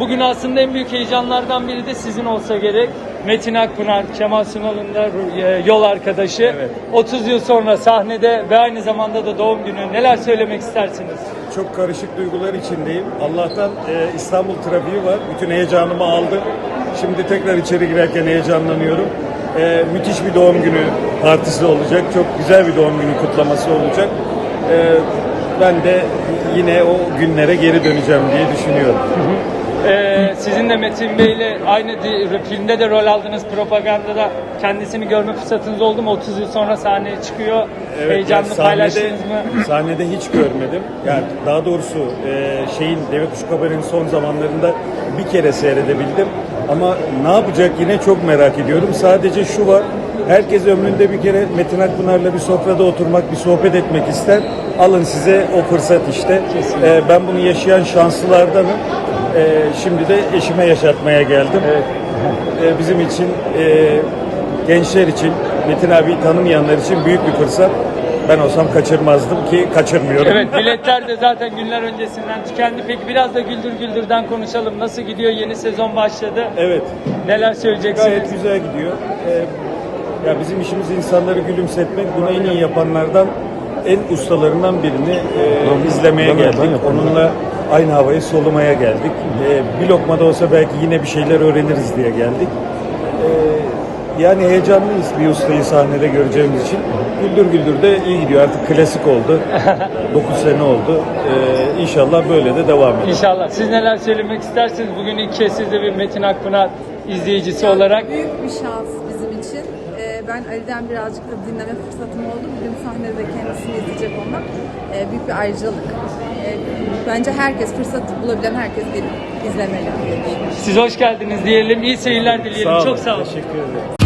bugün aslında en büyük heyecanlardan biri de sizin olsa gerek. Metin Akpınar, Kemal Sunal'ın da e, yol arkadaşı. Evet. 30 yıl sonra sahnede ve aynı zamanda da doğum günü. Neler söylemek istersiniz? Çok karışık duygular içindeyim. Allah'tan e, İstanbul trafiği var. Bütün heyecanımı aldı. Şimdi tekrar içeri girerken heyecanlanıyorum. E, müthiş bir doğum günü partisi olacak. Çok güzel bir doğum günü kutlaması olacak. E, ben de yine o günlere geri döneceğim diye düşünüyorum. Ee, sizin de Metin Bey'le aynı filmde de rol aldınız propagandada kendisini görme fırsatınız oldu mu? 30 yıl sonra sahneye çıkıyor. Heyecanlı yani paylaştınız mı? Sahnede hiç görmedim. Yani daha doğrusu e, şeyin Deve Kuşu Kabarı'nın son zamanlarında bir kere seyredebildim. Ama ne yapacak yine çok merak ediyorum. Sadece şu var. Herkes ömründe bir kere Metin Akpınar'la bir sofrada oturmak, bir sohbet etmek ister. Alın size o fırsat işte. E, ben bunu yaşayan şanslılardanım. E, şimdi de eşime yaşatmaya geldim. Evet. E, bizim için, e, gençler için, Metin abi tanımayanlar için büyük bir fırsat. Ben olsam kaçırmazdım ki kaçırmıyorum. Evet biletler de zaten günler öncesinden tükendi. Peki biraz da Güldür Güldür'den konuşalım. Nasıl gidiyor? Yeni sezon başladı. Evet, Neler söyleyeceksiniz? gayet güzel gidiyor. E, ya bizim işimiz insanları gülümsetmek. Bunu en iyi yapanlardan, en ustalarından birini e, izlemeye geldik. Onunla aynı havayı solumaya geldik. E, bir lokma da olsa belki yine bir şeyler öğreniriz diye geldik. E, yani heyecanlıyız bir ustayı sahnede göreceğimiz için. Güldür Güldür de iyi gidiyor. Artık klasik oldu. 9 sene oldu. E, inşallah böyle de devam eder. İnşallah. Siz neler söylemek istersiniz? Bugün ilk kez siz de bir Metin Akpınar izleyicisi Yani olarak. Büyük bir şans bizim için. Ee, ben Ali'den birazcık da dinleme fırsatım oldu. Bugün sahnede kendisini izleyecek olmak e, büyük bir ayrıcalık. E, bence herkes, fırsat bulabilen herkes gelip izlemeli diye düşünüyorum. Siz hoş geldiniz diyelim. İyi seyirler dileyelim. olun, Çok sağ olun. Teşekkür ederim.